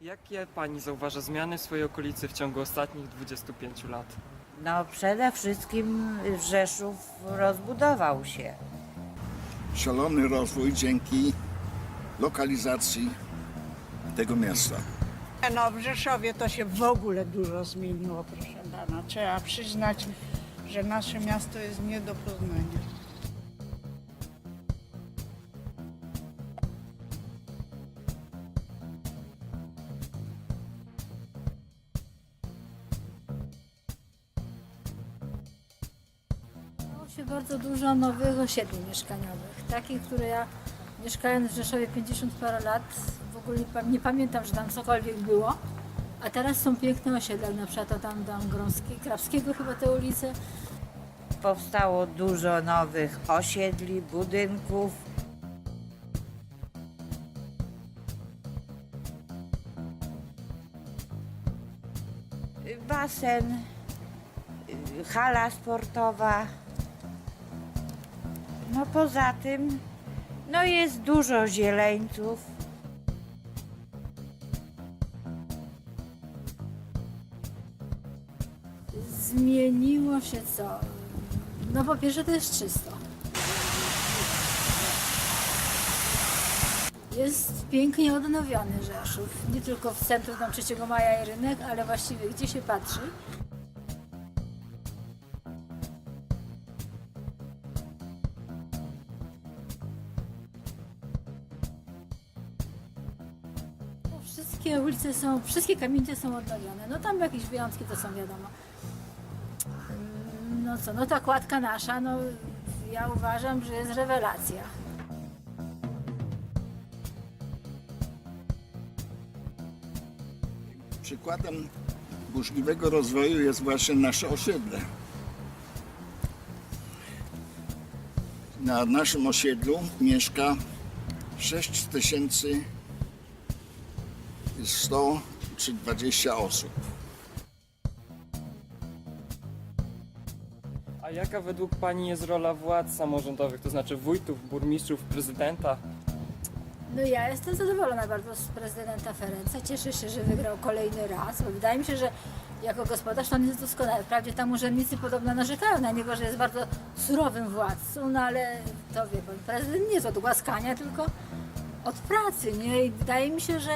Jakie pani zauważa zmiany w swojej okolicy w ciągu ostatnich 25 lat? No przede wszystkim Rzeszów rozbudował się. szalony rozwój dzięki lokalizacji tego miasta. No w Rzeszowie to się w ogóle dużo zmieniło, proszę pana. Trzeba przyznać, że nasze miasto jest nie do poznania. Się bardzo dużo nowych osiedli mieszkaniowych. Takich, które ja mieszkając w Rzeszowie 50 parę lat w ogóle nie, pa- nie pamiętam, że tam cokolwiek było. A teraz są piękne osiedla, na przykład to tam, tam Grąski, Krawskiego chyba te ulice. Powstało dużo nowych osiedli, budynków. Basen, y, hala sportowa. No poza tym, no jest dużo zieleńców. Zmieniło się co? No po pierwsze to jest czysto. Jest pięknie odnowiony Rzeszów. Nie tylko w centrum tam 3 maja i rynek, ale właściwie gdzie się patrzy. Wszystkie ulice są, wszystkie kamienice są odnowione. No tam jakieś wyjątki to są wiadomo. No co, no ta kładka nasza, no ja uważam, że jest rewelacja. Przykładem burzliwego rozwoju jest właśnie nasze osiedle. Na naszym osiedlu mieszka 6100 czy 20 osób. A jaka według pani jest rola władz samorządowych, to znaczy wójtów, burmistrzów, prezydenta? No ja jestem zadowolona bardzo z prezydenta Ferenca. Cieszę się, że wygrał kolejny raz, bo wydaje mi się, że jako gospodarz to on jest doskonały. Wprawdzie tam urzędnicy podobno narzekają na niego, że jest bardzo surowym władcą, no ale to wie pan, prezydent nie jest od głaskania, tylko od pracy, nie? I wydaje mi się, że,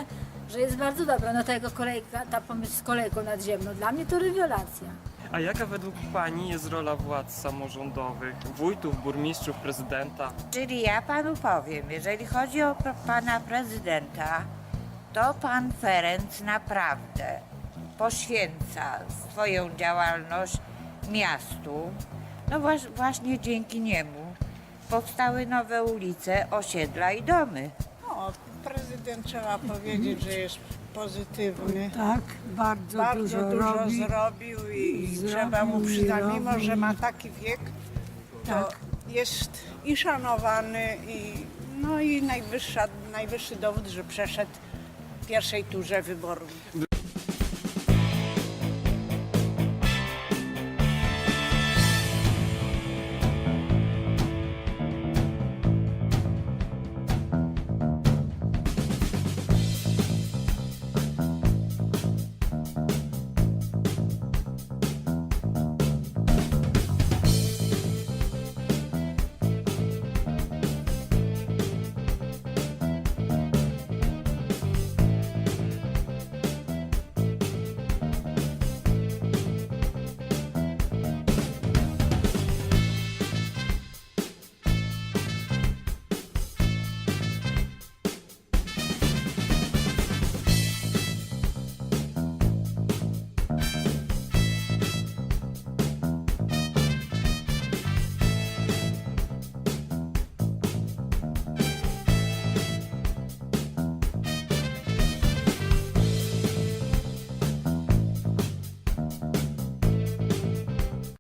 że jest bardzo dobra. No ta jego kolejka, ta pomysł z kolejką nadziemną, dla mnie to rewelacja. A jaka według pani jest rola władz samorządowych, wójtów, burmistrzów, prezydenta? Czyli ja panu powiem, jeżeli chodzi o pro- pana prezydenta, to pan Ferenc naprawdę poświęca swoją działalność miastu. No właśnie dzięki niemu powstały nowe ulice, osiedla i domy. No, prezydent trzeba powiedzieć, że jest pozytywny. Tak, bardzo, Bardzo dużo, robi. zrobił i Zrobił trzeba mu i przyznać, mimo robi. że ma taki wiek, to Tak. jest i szanowany i no i najwyższa, najwyższy dowód, że przeszedł w pierwszej turze wyborów.